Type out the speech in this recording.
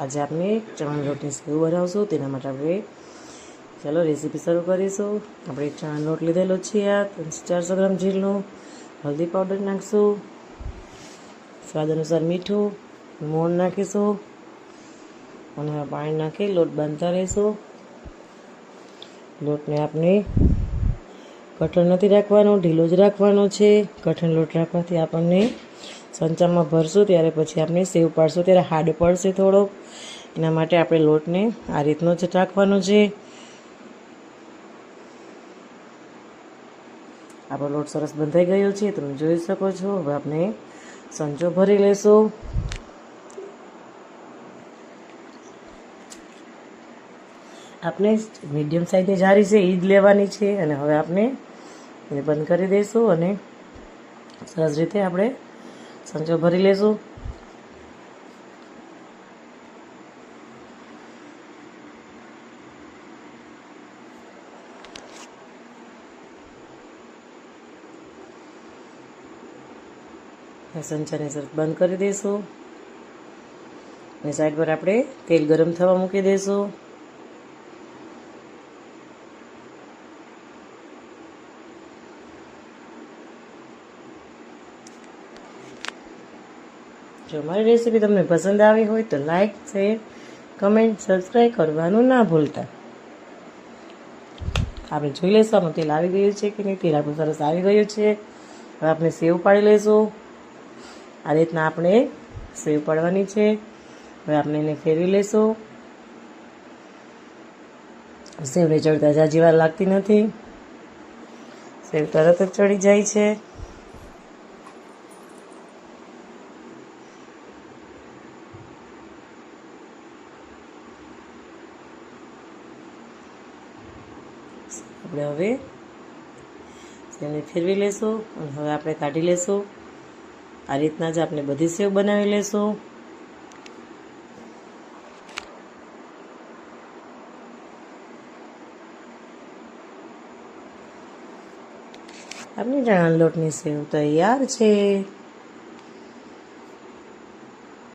આજે આપણે ચણાના લોટની સેવ બનાવશું, તેના માટે આપણે ચાલો રેસીપી શરૂ કરીશું. આપણે ચણાનો લોટ લીધેલો છે આ ત્રણસો ચારસો ગ્રામ જેટલો હલ્દી પાવડર નાખીશું. સ્વાદ અનુસાર મીઠું, મોણ નાખીશું. અને પાણી નાખી લોટ બાંધતા રહીશું. લોટને આપણે કઠણ નથી રાખવાનો, ઢીલો જ રાખવાનો છે. કઠણ લોટ રાખવાથી આપણને સંચામાં ભરશું ત્યારે પછી આપણે સેવ પાડશું. ત્યારે હાડ પડશે થોડોક. એના માટે આપણે લોટને આ રીતનો જ રાખવાનો છે. આપણો લોટ સરસ બંધાઈ ગયો છે. તમે જોઈ શકો છો. હવે આપણે સંચો ભરી લેશું. આપણે મીડિયમ સાઈઝની જારી છે એ જ લેવાની છે. અને હવે આપણે એને બંધ કરી દઈશું અને સરસ રીતે આપણે સંચો ભરી લેશું. સંચાને સરસ બંધ કરી દઈશું અને સાઈડ પર આપણે તેલ ગરમ થવા મૂકી દઈશું જો મારી રેસીપી તમને પસંદ આવી હોય તો લાઈક શેર કમેન્ટ સબસ્ક્રાઈબ કરવાનું ના ભૂલતા. આપણે જોઈ લઈશું આપણું તેલ આવી ગયું છે કે નહીં. તેલ આપણું સરસ આવી ગયું છે. હવે આપણે સેવ પાડી લઈશું. આ રીતના આપણે સેવ પાડવાની છે. હવે આપણે એને ફેરવી લઈશું. સેવને ચડતા જાજી વાર લાગતી નથી. સેવ તરત જ ચડી જાય છે. આપણે હવે સેવને ફેરવી લેશું અને હવે આપણે કાઢી લેશું. આ રીતના જ આપણે બધી સેવ બનાવી લેશું. આપણી ચણા લોટની સેવ તૈયાર છે.